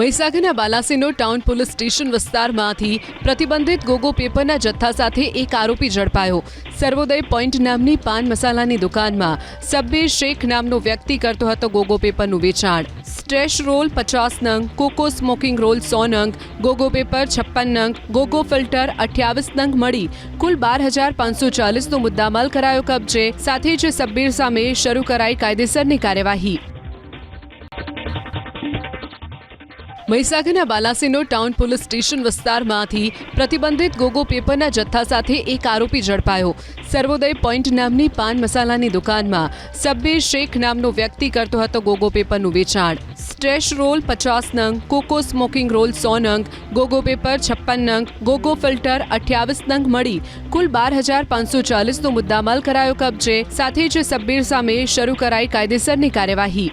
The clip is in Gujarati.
મહીસાગરના બાલાસીનો ટાઉન પોલીસ સ્ટેશન વિસ્તારમાંથી પ્રતિબંધિત ગોગો પેપરના જથ્થા સાથે એક આરોપી ઝડપાયો. સર્વોદય પોઈન્ટ નામની પાન મસાલાની દુકાનમાં સબ્બીર શેખ નામનો વ્યક્તિ કરતો હતો ગોગો પેપરનું વેચાણ. સ્ટ્રેશ રોલ પચાસ નંગ, કોકો સ્મોકિંગ રોલ સો નંગ, ગોગો પેપર છપ્પન નંગ, ગોગો ફિલ્ટર અઠ્યાવીસ નંગ મળી. કુલ બાર હજાર પાંચસો ચાલીસનો મુદ્દામાલ કરાયો કબજે, સાથે જ સબ્બીર સામે શરૂ કરાઈ કાયદેસરની કાર્યવાહી. મહીસાગરના બાલાસીનો ટાઉન પોલીસ સ્ટેશન વિસ્તારમાંથી પ્રતિબંધિત ગોગો પેપરના જથ્થા સાથે એક આરોપી ઝડપાયો. સર્વોદય પોઈન્ટ નામની પાન મસાલાની દુકાનમાં સબ્બીર શેખ નામનો વ્યક્તિ કરતો હતો ગોગો પેપરનું વેચાણ. સ્ટ્રેશ રોલ પચાસ નંગ, કોકો સ્મોકિંગ રોલ સો નંગ, ગોગો પેપર છપ્પન નંગ, ગોગો ફિલ્ટર અઠ્યાવીસ નંગ મળી. કુલ બાર હજાર પાંચસો ચાલીસનો મુદ્દામાલ કરાયો કબજે, સાથે જ સબ્બીર સામે શરૂ કરાઈ કાયદેસરની કાર્યવાહી.